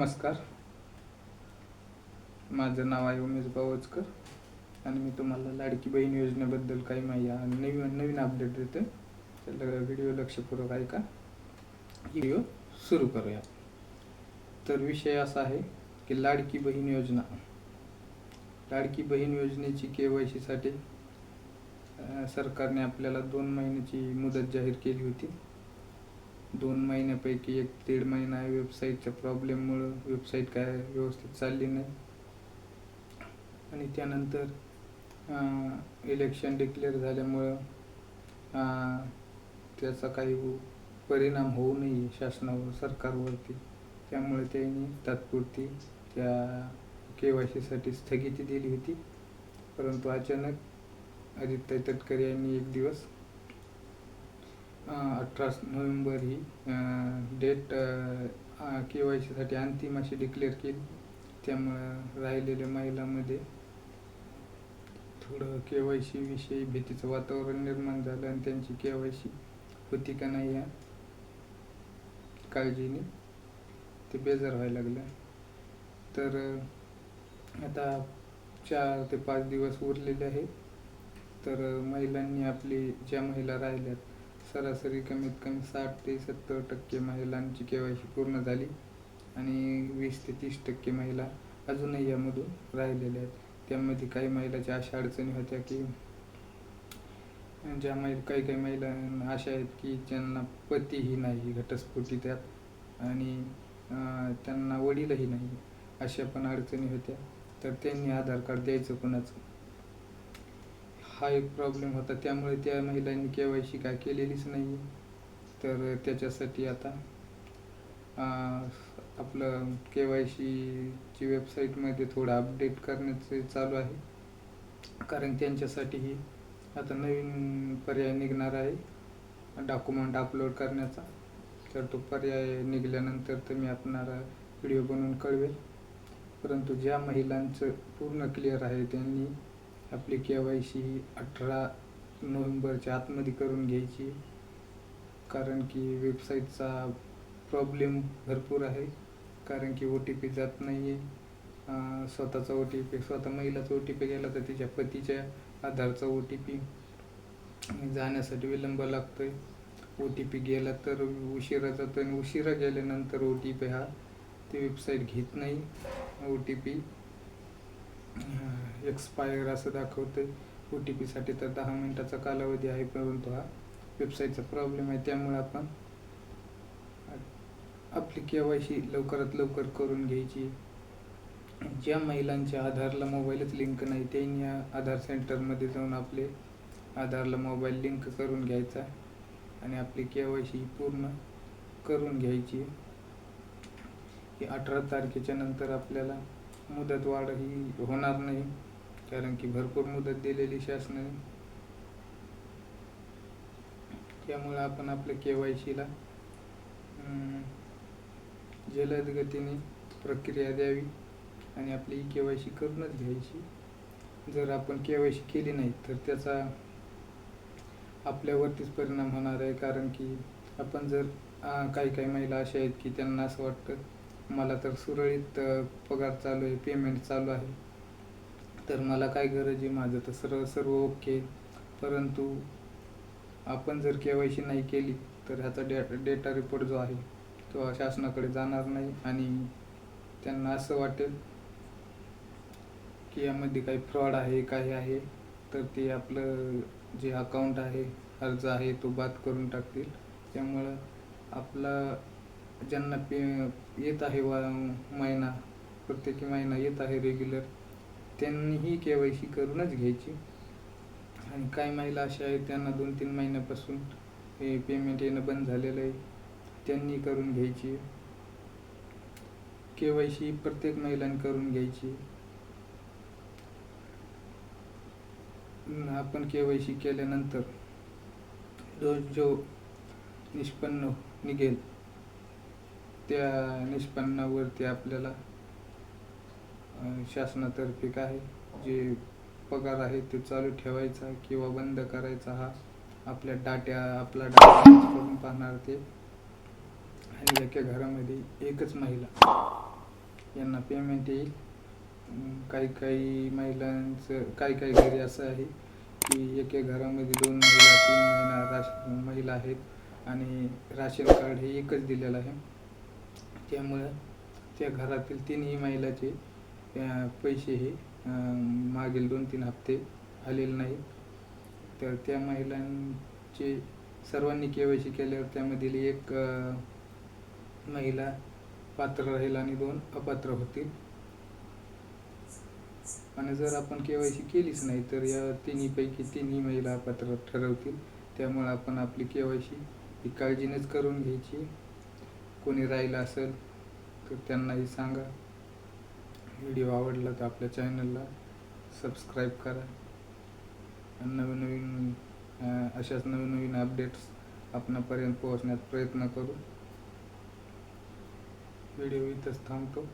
नमस्कार. माझं नाव आहे उमेश बावचकर आणि मी तुम्हाला लाडकी बहीण योजनेबद्दल काही माहिती नवीन नवीन अपडेट देतो तर व्हिडिओ लक्षपूर्वक ऐका. व्हिडिओ सुरू करूया. तर विषय असा आहे की लाडकी बहीण योजना. लाडकी बहीण योजनेची के वाय सीसाठी सरकारने आपल्याला दोन महिन्याची मुदत जाहीर केली होती. दोन महिन्यापैकी एक दीड महिना वेबसाईटच्या प्रॉब्लेममुळं वेबसाईट काय व्यवस्थित चालली नाही. आणि त्यानंतर इलेक्शन डिक्लेअर झाल्यामुळं त्याचा काही परिणाम होऊ नये शासनावर सरकारवरती. त्यामुळे त्यांनी तात्पुरती त्या के वाय सीसाठी स्थगिती दिली होती. परंतु अचानक आदित्य तटकरे यांनी एक दिवस अठरा नोव्हेंबर ही डेट के वाय सीसाठी अंतिम अशी डिक्लेअर केली. त्यामुळं राहिलेल्या महिलांमध्ये थोडं के वाय सी विषयी भीतीचं वातावरण निर्माण झालं आणि त्यांची के वाय सी होती का नाही या काळजीने ते बेजार व्हायला लागलं. तर आता चार ते पाच दिवस उरलेले आहेत. तर महिलांनी आपली ज्या महिला राहिल्यात सरासरी कमीत कमी साठ ते सत्तर टक्के महिलांची केवायसी पूर्ण झाली आणि वीस ते तीस टक्के महिला अजूनही यामधून राहिलेल्या आहेत. त्यामध्ये काही महिलाच्या अशा अडचणी होत्या की ज्या महिला काही काही महिला अशा आहेत की ज्यांना पतीही नाही घटस्फोटी त्यात आणि त्यांना वडीलही नाही अशा पण अडचणी होत्या. तर त्यांनी आधार कार्ड द्यायचं कोणाचं? हा एक प्रॉब्लेम होता. त्यामुळे त्या महिलांनी के वाय सी काय केलेलीच नाही तर त्याच्यासाठी आता आपलं के वाय सीची वेबसाईटमध्ये थोडं अपडेट करण्याचे चालू आहे. कारण त्यांच्यासाठीही आता नवीन पर्याय निघणार आहे. डॉक्युमेंट अपलोड करण्याचा. तर तो पर्याय निघाल्यानंतर तर मी आपणाला व्हिडिओ बनवून कळवेल. परंतु ज्या महिलांचं पूर्ण क्लिअर आहे त्यांनी आपली के वाय सी ही अठरा नोव्हेंबरच्या आतमध्ये करून घ्यायची. कारण की वेबसाईटचा प्रॉब्लेम भरपूर आहे. कारण की ओ टी पी जात नाही आहे स्वतःचा ओ टी पी स्वतः महिलाचा ओ टी पी गेला तर तिच्या पतीच्या आधारचा ओ टी पी जाण्यासाठी विलंब लागतो आहे ओ टी पी गेला तर उशिरा जातो आणि उशिरा गेल्यानंतर ओ टी पी हा ती वेबसाईट घेत नाही. O T P. एक्सपायर असं दाखवतं ओ टी पीसाठी तर दहा मिनटाचा कालावधी आहे परंतु हा वेबसाईटचा प्रॉब्लेम आहे त्यामुळे आपण आपली के वाय सी लवकरात लवकर करून घ्यायची. ज्या महिलांच्या आधारला मोबाईलच लिंक नाही त्यांनी या आधार सेंटरमध्ये जाऊन आपले आधारला मोबाईल लिंक करून घ्यायचा आणि आपली के वाय सी पूर्ण करून घ्यायची. की अठरा तारखेच्या नंतर आपल्याला मुदतवाढ ही होणार नाही. कारण की भरपूर मुदत दिलेली शासनाने. त्यामुळे आपण आपल्या के वाय सीला जलद गतीने प्रक्रिया द्यावी आणि आपली के वाय सी करूनच घ्यायची. जर आपण के वाय सी केली नाही तर त्याचा आपल्यावरतीच परिणाम होणार आहे. कारण की आपण जर काही काही महिला अशा आहेत की त्यांना असं वाटतं मला तर सुरळीत पगार चालू आहे पेमेंट चालू आहे. तर मला काय गरज आहे माझं तर सर्व सर्व ओके. परंतु आपण जर के वाय सी नाही केली तर ह्याचा डे डेटा रिपोर्ट जो आहे तो शासनाकडे जाणार नाही. आणि त्यांना असं वाटेल की यामध्ये काही फ्रॉड आहे काही आहे तर ते आपलं जे अकाउंट आहे अर्ज आहे तो बाद करून टाकतील. त्यामुळं आपला ज्यांना पे येत आहे वा महिना प्रत्येकी महिना येत आहे रेग्युलर त्यांनीही के वाय सी करूनच घ्यायची. आणि काही महिला अशा आहेत त्यांना दोन तीन महिन्यापासून हे पेमेंट येणं बंद झालेलं आहे. त्यांनी करून घ्यायची. के वाय सी प्रत्येक महिलांनी करून घ्यायची. आपण के वाय सी केल्यानंतर जो जो निष्पन्न निघेल त्या निष्पन्नावरती आपल्याला शासनातर्फे काय जे पगार आहे ते चालू ठेवायचा किंवा बंद करायचा हा आपल्या डाट्या आपला डाटा करून पाहणार ते. आणि एका घरामध्ये एकच महिला. यांना पेमेंट येईल. काही काही महिलांचं काही काही घरी असं आहे की एका घरामध्ये दोन महिला तीन महिला राश महिला आहेत आणि राशन कार्ड हे एकच दिलेलं आहे. त्यामुळं त्या घरातील तीनही महिलाचे पैसे हे मागील दोन तीन हप्ते आलेले नाहीत. तर त्या महिलांचे सर्वांनी के वाय सी केल्यावर त्यामधील एक महिला पात्र राहील आणि दोन अपात्र होतील. आणि जर आपण के वाय सी केलीच नाही तर या तिन्हीपैकी तिन्ही महिला अपात्र ठरवतील. त्यामुळे आपण आपली के वाय सी ही काळजीनेच करून घ्यायची. कोणी राहिलं असेल तर त्यांनाही सांगा. व्हिडिओ आवडला तर आपल्या चॅनलला सबस्क्राईब करा. आणि नवीन नवीन अशाच नवीन नवीन अपडेट्स आपणापर्यंत पोहोचण्याचा प्रयत्न करू. व्हिडिओ इथंच थांबतो.